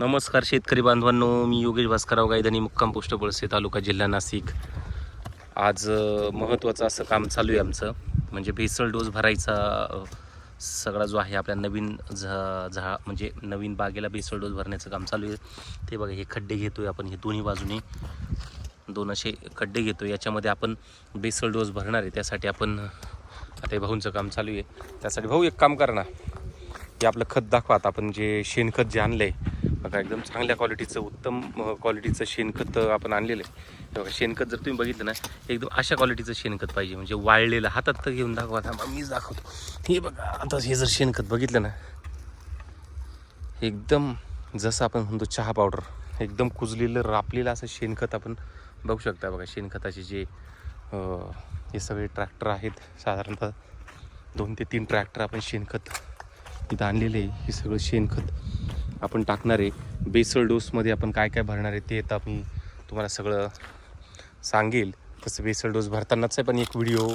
नमस्कार शेतकरी बांधवांनो मी योगेश भास्करराव गायधनी मुक्काम पोस्ट बळसे तालुका जिल्हा नाशिक. आज महत्त्वाचं असं काम चालू आहे आमचं म्हणजे भेसळ डोस भरायचा सगळा जो आहे आपल्या नवीन झा झा म्हणजे नवीन बागेला भेसळ डोस भरण्याचं काम चालू आहे. ते बघा हे खड्डे घेतो आहे आपण हे दोन्ही बाजूने दोन असे खड्डे घेतो याच्यामध्ये आपण बेसळ डोस भरणार आहे त्यासाठी आपण आता हे भाऊंचं काम चालू आहे. त्यासाठी भाऊ एक काम करणार. ना हे आपलं खत दाखवा. आता आपण जे शेणखत जे आणलं आहे बघा एकदम चांगल्या क्वालिटीचं उत्तम क्वालिटीचं शेणखत आपण आणलेलं आहे. बघा शेणखत जर तुम्ही बघितलं ना एकदम अशा क्वालिटीचं शेणखत पाहिजे. म्हणजे वाळलेलं हातात तर घेऊन दाखवा थांबा मीच दाखवतो. हे बघा आता हे जर शेणखत बघितलं ना एकदम जसं आपण म्हणतो चहा पावडर एकदम कुजलेलं रापलेलं असं शेणखत आपण बघू शकता. बघा शेणखताचे जे हे सगळे ट्रॅक्टर आहेत साधारणतः दोन ते तीन ट्रॅक्टर आपण शेणखत इथं आणलेले आहे. हे सगळं शेणखत आपण टाकणार आहे. बेसल डोसमध्ये आपण काय काय भरणार आहे ते आता मी तुम्हाला सगळं सांगेल. तसं बेसल डोस भरतानाच आहे पण एक व्हिडिओ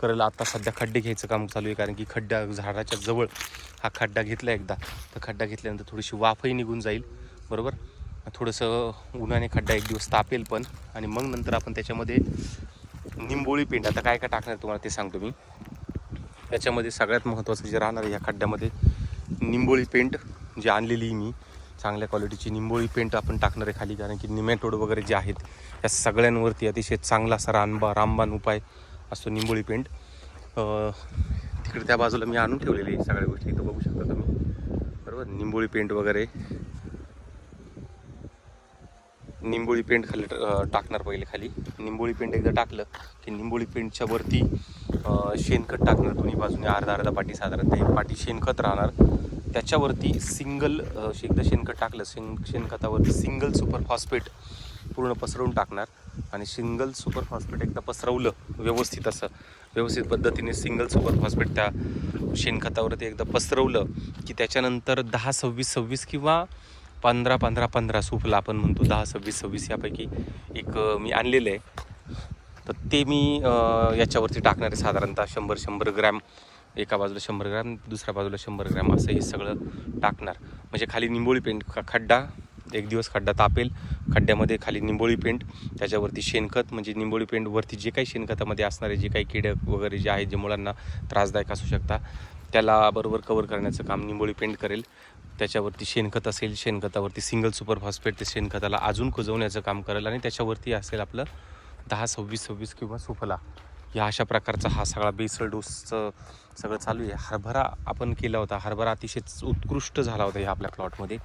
करायला आता सध्या खड्डे घ्यायचं काम चालू आहे कारण की खड्डा झाडाच्या जवळ हा खड्डा घेतला एकदा. तर खड्डा घेतल्यानंतर थोडीशी वाफही निघून जाईल. बरोबर? थोडंसं उन्हाने खड्डा एक दिवस तापेल पण. आणि मग नंतर आपण त्याच्यामध्ये निंबोळी पेंड आता काय काय टाकणार तुम्हाला ते सांगतो मी. त्याच्यामध्ये सगळ्यात महत्त्वाचं जे राहणार आहे या खड्ड्यामध्ये निंबोळी पेंट जी आणलेली मी. चांगल्या क्वालिटीची निंबोळी पेंट आपण टाकणार आहे खाली कारण की निमेटोड वगैरे जे आहेत या सगळ्यांवरती अतिशय चांगला असा रानबा रामबान उपाय असतो निंबोळी पेंट तिकडे त्या बाजूला मी आणून ठेवलेली सगळ्या गोष्टी इथं बघू शकता तुम्ही. बरोबर? निंबोळी पेंट वगैरे. निंबोळी पेंट खाली टाकणार पहिले खाली. निंबोळी पेंट एकदा टाकलं की निंबोळी पेंटच्या वरती शेणखत टाकणार दोन्ही बाजूने अर्धा अर्धा पाटी साधारणतः एक पाटी शेणखत राहणार. त्याच्यावरती सिंगल एकदा शेणखत टाकलं शेण शेणखतावरती सिंगल सुपर फॉस्फेट पूर्ण पसरवून टाकणार आणि सिंगल सुपर फॉस्फेट एकदा पसरवलं व्यवस्थित असं व्यवस्थित पद्धतीने सिंगल सुपर फॉस्फेट त्या शेणखतावरती एकदा पसरवलं की त्याच्यानंतर दहा सव्वीस सव्वीस किंवा पंधरा पंधरा पंधरा सुफला आपण म्हणतो दहा सव्वीस सव्वीस यापैकी एक मी आणलेलं आहे. तर ते मी याच्यावरती टाकणार आहे साधारणतः शंभर शंभर ग्रॅम. एका बाजूला शंभर ग्रॅम दुसऱ्या बाजूला शंभर ग्रॅम असं हे सगळं टाकणार. म्हणजे खाली निंबोळी पेंट खड्डा एक दिवस खड्डा तापेल. खड्ड्यामध्ये खाली निंबोळी पेंट त्याच्यावरती शेणखत म्हणजे निंबोळी पेंटवरती जे काही शेणखतामध्ये असणारे जे काही किडक वगैरे जे आहेत जे मुलांना त्रासदायक असू शकता त्याला बरोबर कवर करण्याचं काम निंबोळी पेंट करेल. त्याच्यावरती शेणखत असेल शेणखतावरती सिंगल सुपर फॉस्फेट ते शेणखताला अजून कुजवण्याचं काम करेल आणि त्याच्यावरती असेल आपलं दहा सव्वीस सव्वीस किंवा सुफला. या अशा प्रकारचा हा सगळा बेसल डोसचं सगळं चालू आहे. हरभरा आपण केला होता. हरभरा अतिशय उत्कृष्ट झाला होता ह्या आपल्या प्लॉटमध्ये.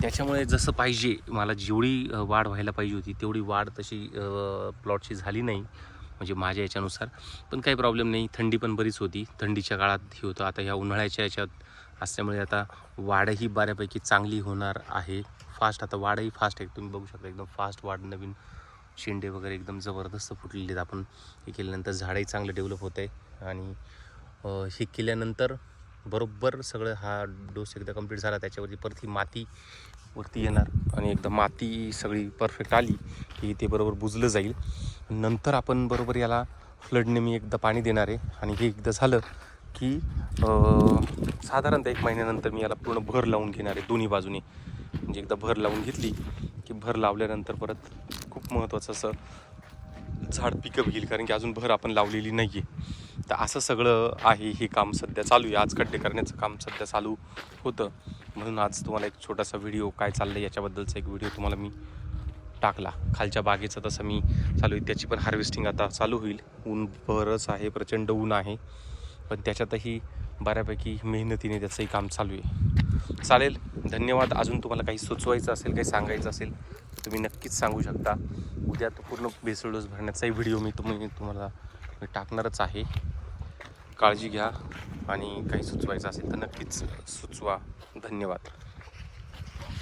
त्याच्यामुळे जसं पाहिजे मला जेवढी वाढ व्हायला पाहिजे होती तेवढी वाढ तशी प्लॉटची झाली नाही म्हणजे माझ्या याच्यानुसार. पण काही प्रॉब्लेम नाही. थंडी पण बरीच होती. थंडीच्या काळात हे होतं. आता ह्या उन्हाळ्याच्या याच्यात असल्यामुळे आता वाढही बऱ्यापैकी चांगली होणार आहे. फास्ट आता वाढही फास्ट आहे. तुम्ही बघू शकता एकदम फास्ट वाढ नवीन शेंडे वगैरे एकदम जबरदस्त फुटलेले आहेत आपण हे केल्यानंतर झाडही चांगलं डेव्हलप होत आहे. आणि हे केल्यानंतर बरोबर सगळं हा डोस एकदा कंप्लीट झाला त्याच्यावरती परत ही माती वरती येणार. आणि एकदा माती सगळी परफेक्ट आली की ते बरोबर बुजलं जाईल. नंतर आपण बरोबर याला फ्लडने मी एकदा पाणी देणार आहे. आणि हे एकदा झालं की साधारणतः एक महिन्यानंतर मी याला पूर्ण भर लावून घेणार आहे दोन्ही बाजूने. म्हणजे एकदा भर लावून घेतली की भर लावल्यानंतर परत खूप महत्त्वाचं असं झाड पिकअप घेईल कारण की अजून भर आपण लावलेली नाही आहे तर असं सगळं आहे हे काम सध्या चालू आहे. आज खड्डे करण्याचं काम सध्या चालू होतं. म्हणून आज तुम्हाला एक छोटासा व्हिडिओ काय चाललं आहे याच्याबद्दलचा एक व्हिडिओ तुम्हाला मी टाकला. खालच्या बागेचं तसं मी चालू आहे. त्याची पण हार्वेस्टिंग आता चालू होईल. ऊन बरंच आहे प्रचंड ऊन आहे. पण त्याच्यातही बऱ्यापैकी मेहनतीने त्याचंही काम चालू आहे. चालेल. धन्यवाद. अजून तुम्हाला काही सुचवायचं असेल काही सांगायचं असेल तुम्ही नक्कीच सांगू शकता. उद्या तो पूर्ण बेसळ डोस भरण्याचाही व्हिडिओ मी तुम्ही तुम्हाला टाकणारच आहे. काळजी घ्या आणि काही सुचवायचं असेल तर नक्कीच सुचवा. धन्यवाद.